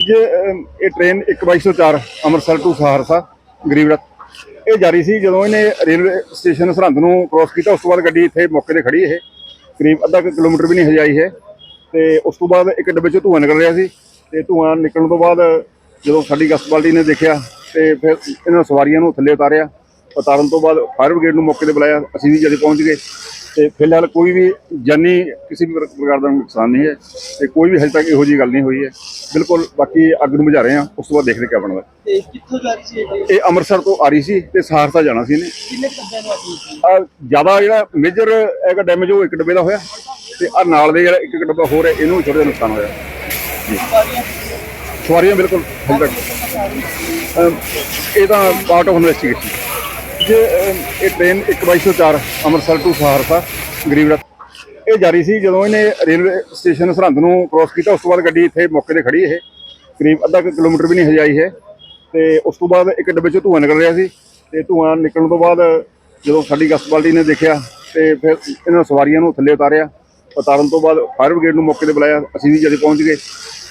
ਜੇ ਅਮ, ਇਹ train 12204 Amritsar to ਸਹਾਰਸਾ ਗਰੀਬ ਰਥ। ਇਹ ਜਾਰੀ ਸੀ ਜਦੋਂ ਇਹਨੇ ਰੇਲਵੇ ਸਟੇਸ਼ਨ ਸਰਹੰਦ ਨੂੰ ਕ੍ਰੋਸ ਕੀਤਾ ਉਸ ਤੋਂ ਬਾਅਦ ਗੱਡੀ ਇੱਥੇ ਮੌਕੇ ਤੇ ਖੜੀ ਇਹ। ਕਰੀਬ ਅੱਧਾ ਕੁ ਕਿਲੋਮੀਟਰ ਵੀ ਨਹੀਂ ਹਜਾਈ ਹੈ ਤੇ ਉਸ ਤੋਂ ਬਾਅਦ ਇੱਕ ਡੱਬੇ ਚੋਂ ਧੂੰਆਂ ਨਿਕਲ ਰਿਹਾ ਸੀ। ਤੇ ਧੂੰਆਂ ਨਿਕਲਣ ਤੋਂ ਬਾਅਦ ਜਦੋਂ ਸਾਡੀ ਗਸਤ ਬਾਲਟੀ ਨੇ ਦੇਖਿਆ ਤੇ ਫਿਰ ਇਹਨਾਂ ਸਵਾਰੀਆਂ ਨੂੰ ਥੱਲੇ ਉਤਾਰਿਆ। ਉਤਾਰਨ ਤੋਂ ਬਾਅਦ ਫਾਇਰ ਬ੍ਰਿਗੇਡ ਨੂੰ ਮੌਕੇ ਤੇ ਬੁਲਾਇਆ ਅਸੀਂ ਵੀ ਜਦ ਪਹੁੰਚ ਗਏ। ਤੇ ਫਿਲਹਾਲ ਕੋਈ ਵੀ ਜਾਨੀ ਕਿਸੇ ਵੀ ਪ੍ਰਕਾਰ ਦਾ ਨੁਕਸਾਨ ਨਹੀਂ ਹੈ ਤੇ ਕੋਈ ਵੀ ਹਜੇ ਤੱਕ ਇਹੋ ਜਿਹੀ ਗੱਲ ਨਹੀਂ ਹੋਈ ਹੈ। ਬਿਲਕੁਲ ਬਾਕੀ ਅੱਗ ਨੂੰ ਬੁਝਾ ਰਹੇ ਹਾਂ ਉਸ ਤੋਂ ਬਾਅਦ ਦੇਖਦੇ ਕਿਆ ਬਣਦਾ। ਤੇ ਕਿੱਥੋਂ ਜਾ ਰਹੀ ਸੀ ਇਹ ਇਹ ਅੰਮ੍ਰਿਤਸਰ ਤੋਂ ਆ ਰਹੀ ਸੀ ਤੇ ਸਹਾਰਸਾ ਜਾਣਾ ਸੀ ਇਹਨੇ। ਕਿੰਨੇ ਨੂੰ ਆ ਜ਼ਿਆਦਾ ਜਿਹੜਾ ਮੇਜਰ ਹੈਗਾ ਡੈਮੇਜ ਉਹ ਇੱਕ ਡੱਬੇ ਦਾ ਹੋਇਆ ਤੇ ਆ ਨਾਲ ਦੇ ਜਿਹੜਾ ਇੱਕ ਇੱਕ ਡੱਬਾ ਹੋਰ ਹੈ ਇਹਨੂੰ ਥੋੜਾ ਨੁਕਸਾਨ ਹੋਇਆ। ਸਵਾਰੀਆਂ? ਸਵਾਰੀਆਂ ਬਿਲਕੁਲ ਹਜੇ ਤੱਕ। ਅਮ, ਇਹ ਤਾਂ ਪਾਰਟ ਆਫ ਇਨਵੈਸਟੀਗੇਸ਼ਨ ਜੇ ਅਮ, ਇਹ ਟ੍ਰੇਨ 12204 ਅੰਮ੍ਰਿਤਸਰ ਟੂ ਸਹਾਰਸਾ ਗਰੀਬ ਰਥ। ਇਹ ਜਾਰੀ ਸੀ ਜਦੋਂ ਇਹਨੇ ਰੇਲਵੇ ਸਟੇਸ਼ਨ ਸਰਹੰਦ ਨੂੰ ਕ੍ਰੋਸ ਕੀਤਾ ਉਸ ਤੋਂ ਬਾਅਦ ਗੱਡੀ ਇੱਥੇ ਮੌਕੇ ਤੇ ਖੜੀ ਇਹ। ਕਰੀਬ ਅੱਧਾ ਕੁ ਕਿਲੋਮੀਟਰ ਵੀ ਨਹੀਂ ਹਜਾਈ ਹੈ ਤੇ ਉਸ ਤੋਂ ਬਾਅਦ ਇੱਕ ਡੱਬੇ ਚੋਂ ਧੂੰਆਂ ਨਿਕਲ ਰਿਹਾ ਸੀ। ਤੇ ਧੂੰਆਂ ਨਿਕਲਣ ਤੋਂ ਬਾਅਦ ਜਦੋਂ ਸਾਡੀ ਗਸਤ ਬਾਲਟੀ ਨੇ ਦੇਖਿਆ ਤੇ ਫਿਰ ਇਹਨਾਂ ਸਵਾਰੀਆਂ ਨੂੰ ਥੱਲੇ ਉਤਾਰਿਆ। ਉਤਾਰਨ ਤੋਂ ਬਾਅਦ ਫਾਇਰ ਬ੍ਰਿਗੇਡ ਨੂੰ ਮੌਕੇ ਤੇ ਬੁਲਾਇਆ। ਅਸੀਂ ਵੀ ਜਦ ਪਹੁੰਚ ਗਏ।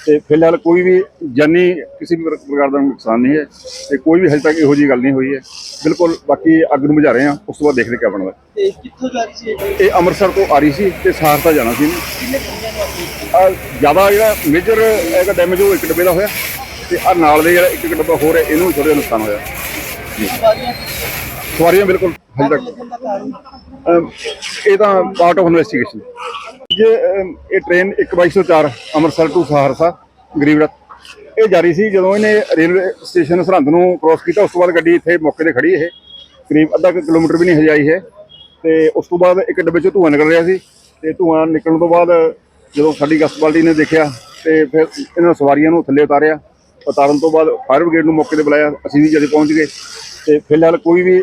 ਤੇ ਫਿਲਹਾਲ ਕੋਈ ਵੀ ਜਾਨੀ ਕਿਸੇ ਵੀ ਪ੍ਰਕਾਰ ਦਾ ਨੁਕਸਾਨ ਨਹੀਂ ਹੈ ਤੇ ਕੋਈ ਵੀ ਹਜੇ ਤੱਕ ਇਹੋ ਜਿਹੀ ਗੱਲ ਨਹੀਂ ਹੋਈ ਹੈ। ਬਿਲਕੁਲ ਬਾਕੀ ਅੱਗ ਨੂੰ ਬੁਝਾ ਰਹੇ ਹਾਂ ਉਸ ਤੋਂ ਬਾਅਦ ਦੇਖਦੇ ਕਿਆ ਬਣਦਾ। ਤੇ ਕਿੱਥੋਂ ਜਾ ਰਹੀ ਸੀ ਇਹ ਇਹ ਅੰਮ੍ਰਿਤਸਰ ਤੋਂ ਆ ਰਹੀ ਸੀ ਤੇ ਸਹਾਰਸਾ ਜਾਣਾ ਸੀ ਇਹਨੇ। ਕਿੰਨੇ ਨੂੰ ਆ ਜ਼ਿਆਦਾ ਜਿਹੜਾ ਮੇਜਰ ਹੈਗਾ ਡੈਮੇਜ ਉਹ ਇੱਕ ਡੱਬੇ ਦਾ ਹੋਇਆ ਤੇ ਆ ਨਾਲ ਦੇ ਜਿਹੜਾ ਇੱਕ ਇੱਕ ਡੱਬਾ ਹੋਰ ਹੈ ਇਹਨੂੰ ਥੋੜਾ ਜਿਹਾ ਨੁਕਸਾਨ ਹੋਇਆ। ਸਵਾਰੀਆਂ ਸਵਾਰੀਆਂ ਬਿਲਕੁਲ ਹਜੇ ਤੱਕ। ਲੱਗਣ ਦਾ ਕਾਰਨ? ਅਮ, ਇਹ ਤਾਂ ਪਾਰਟ ਆਫ ਇਨਵੈਸਟੀਗੇਸ਼ਨ ਜੇ ਅਮ, ਇਹ ਟ੍ਰੇਨ 12204 ਅੰਮ੍ਰਿਤਸਰ ਟੂ ਸਹਾਰਸਾ ਗਰੀਬ ਇਹ ਜਾਰੀ ਸੀ ਜਦੋਂ ਇਹਨੇ ਰੇਲਵੇ ਸਟੇਸ਼ਨ ਸਰਹੰਦ ਨੂੰ ਕ੍ਰੋਸ ਕੀਤਾ ਉਸ ਤੋਂ ਬਾਅਦ ਗੱਡੀ ਇੱਥੇ ਮੌਕੇ ਤੇ ਖੜੀ ਇਹ। ਕਰੀਬ ਅੱਧਾ ਕੁ ਕਿਲੋਮੀਟਰ ਵੀ ਨਹੀਂ ਹਜਾਈ ਹੈ ਤੇ ਉਸ ਤੋਂ ਬਾਅਦ ਇੱਕ ਡੱਬੇ ਚੋਂ ਧੂੰਆਂ ਨਿਕਲ ਰਿਹਾ ਸੀ। ਤੇ ਧੂੰਆਂ ਨਿਕਲਣ ਤੋਂ ਬਾਅਦ ਜਦੋਂ ਸਾਡੀ ਗਸਤ ਬਾਲਟੀ ਨੇ ਦੇਖਿਆ ਤੇ ਫਿਰ ਇਹਨਾਂ ਸਵਾਰੀਆਂ ਨੂੰ ਥੱਲੇ ਉਤਾਰਿਆ। ਉਤਾਰਨ ਤੋਂ ਬਾਅਦ ਫਾਇਰ ਬ੍ਰਿਗੇਡ ਨੂੰ ਮੌਕੇ ਤੇ ਬੁਲਾਇਆ। ਅਸੀਂ ਵੀ ਜਦ ਪਹੁੰਚ ਗਏ। ਤੇ ਫਿਲਹਾਲ ਕੋਈ ਵੀ